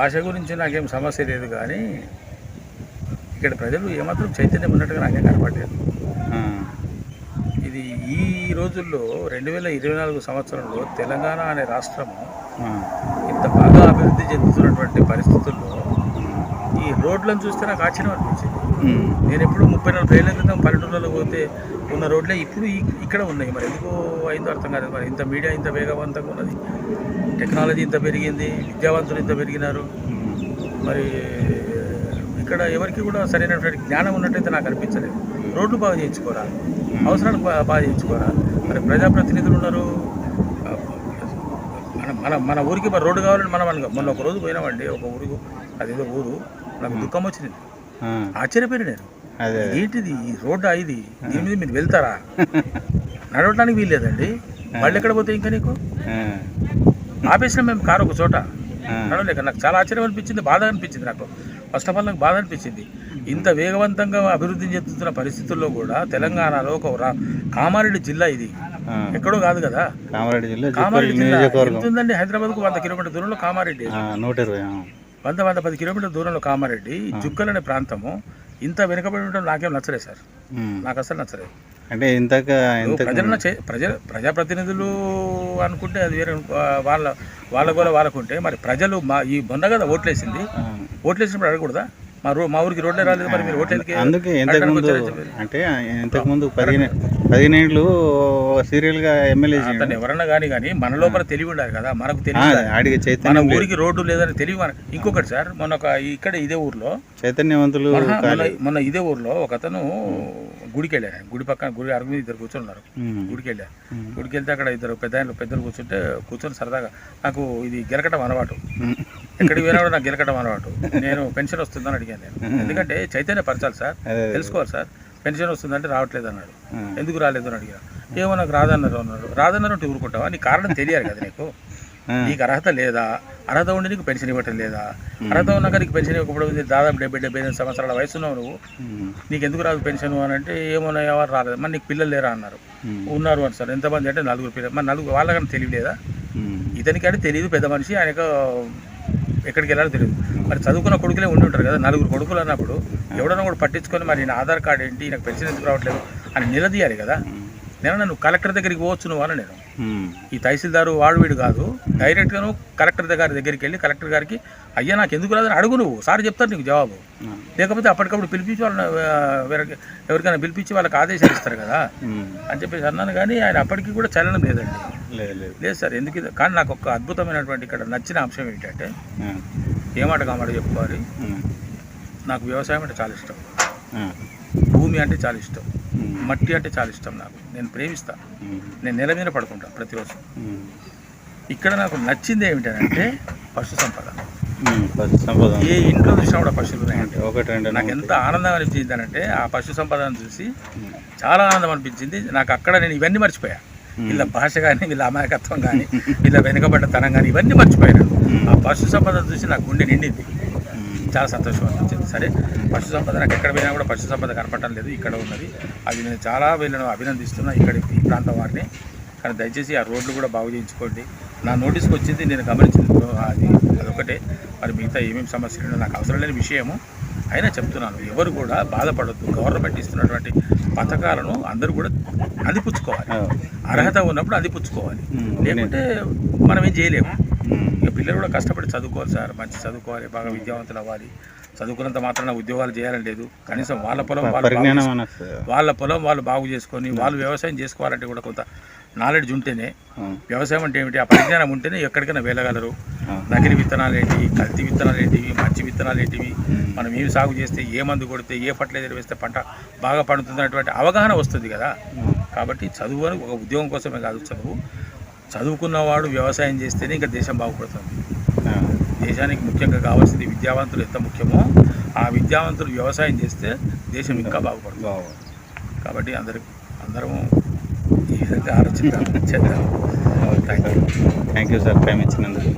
భాష గురించి నాకేం సమస్య లేదు కానీ ఇక్కడ ప్రజలు ఏమాత్రం చైతన్యం ఉన్నట్టుగా నాకేం కనపడలేదు. ఇది ఈ రోజుల్లో రెండు వేల ఇరవై నాలుగు సంవత్సరంలో తెలంగాణ అనే రాష్ట్రము ఇంత బాగా అభివృద్ధి చెందుతున్నటువంటి పరిస్థితుల్లో ఈ రోడ్లను చూస్తే నాకు ఆశ్చర్యం అనిపించింది. నేను ఎప్పుడు ముప్పై నలభై ఏళ్ళ క్రితం పల్లెటూళ్ళలో పోతే ఉన్న రోడ్లే ఇప్పుడు ఇక్కడ ఉన్నాయి. మరి ఎందుకు అయిందో అర్థం కాదు మరి ఇంత మీడియా ఇంత వేగవంతంగా ఉన్నది. టెక్నాలజీ ఇంత పెరిగింది. విద్యావంతులు ఇంత పెరిగినారు. మరి ఇక్కడ ఎవరికి కూడా సరైనటువంటి జ్ఞానం ఉన్నట్టయితే నాకు అనిపించలేదు. రోడ్లు బాగా చేయించుకోరా? అవసరాలకు బా- బాగా చేయించుకోరా? మరి ప్రజాప్రతినిధులు ఉన్నారు. మన మన మన ఊరికి మరి రోడ్డు కావాలని మనం అనగా మొన్న ఒక రోజు పోయినామండి. ఒక ఊరికి అదేదో ఊరు. నాకు దుఃఖం వచ్చింది. ఆశ్చర్యపోయిన నేను. ఏంటిది ఈ రోడ్డా ఇది? దీని మీద మీరు వెళ్తారా? నడవడానికి వీల్లేదండి. వాళ్ళు ఎక్కడ పోతే ఇంకా నీకు? ఆపేసినాం మేము కారు ఒక చోట. నడవలేక నాకు చాలా ఆశ్చర్యం అనిపించింది బాధ అనిపించింది నాకు. ఫస్ట్ ఆఫ్ ఆల్ నాకు బాధ అనిపించింది. ఇంత వేగవంతంగా అభివృద్ధి చెందుతున్న పరిస్థితుల్లో కూడా తెలంగాణలో ఒక కామారెడ్డి జిల్లా ఇది. ఎక్కడో కాదు కదా? కామారెడ్డి జిల్లా కామారెడ్డి జిల్లా. నియోజకవర్గం. ఎంత ఉందండి హైదరాబాద్కు వంద కిలోమీటర్ దూరంలో కామారెడ్డి? నూట ఇరవై. వంద వంద పది కిలోమీటర్ దూరంలో కామారెడ్డి జుక్కల్ అనే ప్రాంతము. ఇంత వెనుకబడి ఉండడం నాకేం నచ్చలేదు సార్. నాకు అసలు నచ్చలేదు. అంటే ఇంతకు ప్రజలను ప్రజ ప్రజాప్రతినిధులు అనుకుంటే అది వేరే వాళ్ళ వాళ్ళ కూడా వాళ్ళకుంటే మరి ప్రజలు మా ఈ మొన్న కదా ఓట్లేసింది. ఓట్లేసినప్పుడు అడగకూడదా? మా రో మా ఊరికి రోడ్లే రాలేదు మరి మీరు అందుకే ఇంతకు అడగడానికి ముందు వచ్చారని చెప్పారు. అంటే ఇంతకు ముందు పదిహేను పదిహేనేళ్ళు సీరియల్గా ఎమ్మెల్యే అతను ఎవరన్నా కానీ కానీ మన లోపల తెలివి ఉండాలి కదా మనకు. ఆడికి మన. ఊరికి రోడ్డు లేదని తెలివి మన ఇంకొకటి సార్ మొన్న ఒక ఇక్కడ ఇదే ఊర్లో చైతన్యవంతులు మొన్న ఇదే ఊర్లో ఒక అతను గుడికి వెళ్ళాను గుడి పక్కన గుడి అరుగు మీద ఇద్దరు కూర్చున్నారు ఉమ్, గుడికి వెళ్ళాను ఉమ్, గుడికి వెళ్తే అక్కడ ఇద్దరు పెద్ద పెద్దలు కూర్చుంటే కూర్చొని సరదాగా నాకు ఇది గెలకటం అలవాటు. ఎక్కడికి పోయినా కూడా నాకు గెలకటం అలవాటు. నేను పెన్షన్ వస్తుందని అడిగాను నేను. ఎందుకంటే చైతన్య పరచాలి సార్. తెలుసుకోవాలి సార్. పెన్షన్ వస్తుందంటే రావట్లేదు అన్నాడు ఎందుకు రాలేదు అని అడిగా. ఏమో నాకు రాదన్నారు అన్నాడు. రాదన్నారు అంటే ఊరుకుంటావా? నీ కారణం తెలియాలి కదా నీకు. నీకు అర్హత లేదా? అర్హత ఉండి నీకు పెన్షన్ ఇవ్వటం లేదా? అర్హత ఉన్నాక నీకు పెన్షన్ ఇవ్వకపోవడం దాదాపు డెబ్బై డెబ్బై ఎనిమిది సంవత్సరాల వయసు ఉన్నావు నువ్వు. నీకు ఎందుకు రాదు పెన్షన్ అని అంటే ఏమన్నా ఎవరు రాలేదు. మరి నీకు పిల్లలు లేరా అన్నారు. ఉన్నారు అని సార్. ఎంతమంది అంటే నలుగురు పిల్లలు. మరి నలుగురు వాళ్ళకన్నా తెలియలేదా ఇతనికి అంటే తెలియదు పెద్ద మనిషి. ఆయనకు ఎక్కడికి వెళ్ళాలో తెలియదు. మరి చదువుకున్న కొడుకులే ఉండి ఉంటారు కదా నలుగురు కొడుకులు అన్నప్పుడు ఎవడన్నా కూడా పట్టించుకొని మరి నా ఆధార్ కార్డు ఏంటి నాకు పెన్షన్ ఎందుకు రావట్లేదు అని నిలదీయాలి కదా. నేను నన్ను కలెక్టర్ దగ్గరికి పోవచ్చు నువ్వు అని నేను. ఈ తహసీల్దారు వాడు వీడు కాదు. డైరెక్ట్గా నువ్వు కలెక్టర్ గారి దగ్గరికి వెళ్ళి కలెక్టర్ గారికి అయ్యా నాకు ఎందుకు రాదని అడుగు నువ్వు. సార్ చెప్తారు నీకు జవాబు. లేకపోతే అప్పటికప్పుడు పిలిపించి వాళ్ళని ఎవరికైనా పిలిపించి వాళ్ళకి ఆదేశాలు ఇస్తారు కదా. అని చెప్పేసి అన్నాను కానీ ఆయన అప్పటికి కూడా చలనం లేదండి. లేదు సార్ ఎందుకు కానీ నాకు ఒక అద్భుతమైనటువంటి ఇక్కడ నచ్చిన అంశం ఏంటంటే ఏమాట కామాట చెప్పుకోవాలి? నాకు వ్యవసాయం అంటే చాలా ఇష్టం. భూమి అంటే చాలా ఇష్టం. మట్టి అంటే చాలా ఇష్టం నాకు. నేను ప్రేమిస్తాను నేను నెల మీద పడుకుంటాను ప్రతిరోజు. ఇక్కడ నాకు నచ్చింది ఏమిటంటే పశు సంపద. సంపద. ఏ ఇంట్లో చూసినా కూడా పశువులు ఉన్నాయండి ఒకటి రెండు నాకు ఎంత ఆనందం అనిపించింది అంటే ఆ పశు సంపదను చూసి చాలా ఆనందం అనిపించింది. నాకు అక్కడ నేను ఇవన్నీ మర్చిపోయా. వీళ్ళ భాష కానీ వీళ్ళ అమాయకత్వం కానీ వీళ్ళ వెనుకబడ్డతనం కానీ ఇవన్నీ మర్చిపోయాను. ఆ పశు సంపద చూసి నాకు గుండె నిండింది. చాలా సంతోషం అనిపించింది. సరే పశు సంపద నాకు ఎక్కడ పోయినా కూడా పశు సంపద కనపడటం లేదు ఇక్కడ ఉన్నది. అది నేను చాలా వీళ్ళను అభినందిస్తున్నా ఇక్కడ ఈ ప్రాంతం వారిని. కానీ దయచేసి ఆ రోడ్లు కూడా బాగు చేయించుకోండి. నా నోటీస్కి వచ్చింది నేను గమనించింది అది అదొకటే మరి మిగతా ఏమేమి సమస్యలు నాకు అవసరం లేని విషయము. అయినా చెప్తున్నాను ఎవరు కూడా బాధపడద్దు. గవర్నమెంట్ ఇస్తున్నటువంటి పథకాలను అందరూ కూడా అందిపుచ్చుకోవాలి. అర్హత ఉన్నప్పుడు అందిపుచ్చుకోవాలి. లేకుంటే మనం ఏం చేయలేము ఇక పిల్లలు కూడా కష్టపడి చదువుకోవాలి సార్ మంచి చదువుకోవాలి బాగా విద్యావంతులు అవ్వాలి. చదువుకున్నంత మాత్రాన ఉద్యోగాలు చేయాలని లేదు. కనీసం వాళ్ళ పొలం వాళ్ళు వాళ్ళ పొలం వాళ్ళు బాగు చేసుకొని వాళ్ళు వ్యవసాయం చేసుకోవాలంటే కూడా కొంత నాలెడ్జ్ ఉంటేనే వ్యవసాయం అంటే ఏమిటి? ఆ పరిజ్ఞానం ఉంటేనే ఎక్కడికైనా వెళ్ళగలరు. నకిలీ విత్తనాలు ఏంటి కల్తీ విత్తనాలు మంచి విత్తనాలు ఏంటివి? మనం ఏమి సాగు చేస్తే ఏ మందు కొడితే ఏ ఫర్టిలైజర్ వేస్తే పంట బాగా పండుతుంది అనేటువంటి అవగాహన వస్తుంది కదా. కాబట్టి చదువు అని ఒక ఉద్యోగం కోసమే కాదు చదువు. చదువుకున్నవాడు వ్యవసాయం చేస్తేనే ఇంకా దేశం బాగుపడుతుంది. దేశానికి ముఖ్యంగా కావాల్సింది విద్యావంతులు ఎంత ముఖ్యమో ఆ విద్యావంతులు వ్యవసాయం చేస్తే దేశం ఇంకా బాగుపడుతుంది. కాబట్టి అందరూ అందరం ఈ విధంగా ఆలోచిద్దాం చేద్దాం. Thank you thank you sir time ఇచ్చినందుకు.